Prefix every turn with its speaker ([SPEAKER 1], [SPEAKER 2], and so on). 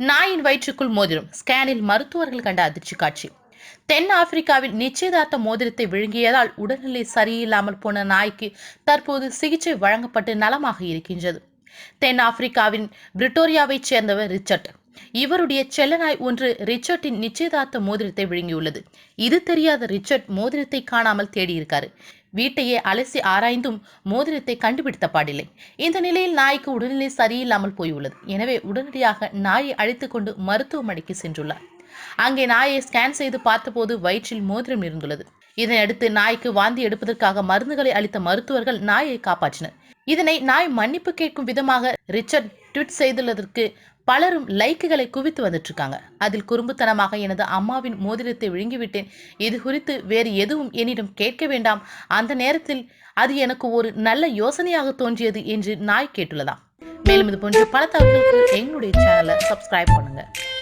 [SPEAKER 1] நாயின் வயிற்றுக்குள் மோதிரம். ஸ்கேனில் மருத்துவர்கள் கண்ட அதிர்ச்சி காட்சி. தென் ஆப்பிரிக்காவில் நிச்சயதார்த்த மோதிரத்தை விழுங்கியதால் உடல்நிலை சரியில்லாமல் போன நாய்க்கு தற்போது சிகிச்சை வழங்கப்பட்டு நலமாக இருக்கின்றது. தென் ஆப்பிரிக்காவின் பிரிட்டோரியாவைச் சேர்ந்தவர் ரிச்சர்ட். இவருடைய செல்லநாய் ஒன்று ரிச்சர்டின் நிச்சயதார்த்த மோதிரத்தை விழுங்கியுள்ளது. இது தெரியாத ரிச்சர்ட் மோதிரத்தை காணாமல் தேடியிருக்காரு. வீட்டையே அலசி ஆராய்ந்தும் மோதிரத்தை கண்டுபிடித்த பாடில்லை. இந்த நிலையில் நாய்க்கு உடல்நிலை சரியில்லாமல் போயுள்ளது. எனவே உடனடியாக நாயை அழைத்து கொண்டு மருத்துவமனைக்கு சென்றுள்ளார். அங்கே நாயை ஸ்கேன் செய்து பார்த்தபோது வயிற்றில் மோதிரம் இருந்துள்ளது. இதனையடுத்து நாய்க்கு வாந்தி எடுப்பதற்காக மருந்துகளை அளித்த மருத்துவர்கள் நாயை காப்பாற்றினர். இதனை நாய் மன்னிப்பு கேட்கும் விதமாக ரிச்சர்ட் ட்விட் செய்துள்ளதற்கு பலரும் லைக்குகளை குவித்து வந்துட்டுருக்காங்க. அதில் குறும்புத்தனமாக எனது அம்மாவின் மோதிரத்தை விழுங்கிவிட்டேன். இது குறித்து வேறு எதுவும் என்னிடம் கேட்க வேண்டாம். அந்த நேரத்தில் அது எனக்கு ஒரு நல்ல யோசனையாக தோன்றியது என்று நாய் கேட்டுள்ளதாம். மேலும் இது போன்ற பல தகவல்களுக்கு எங்களுடைய சேனலை சப்ஸ்கிரைப் பண்ணுங்கள்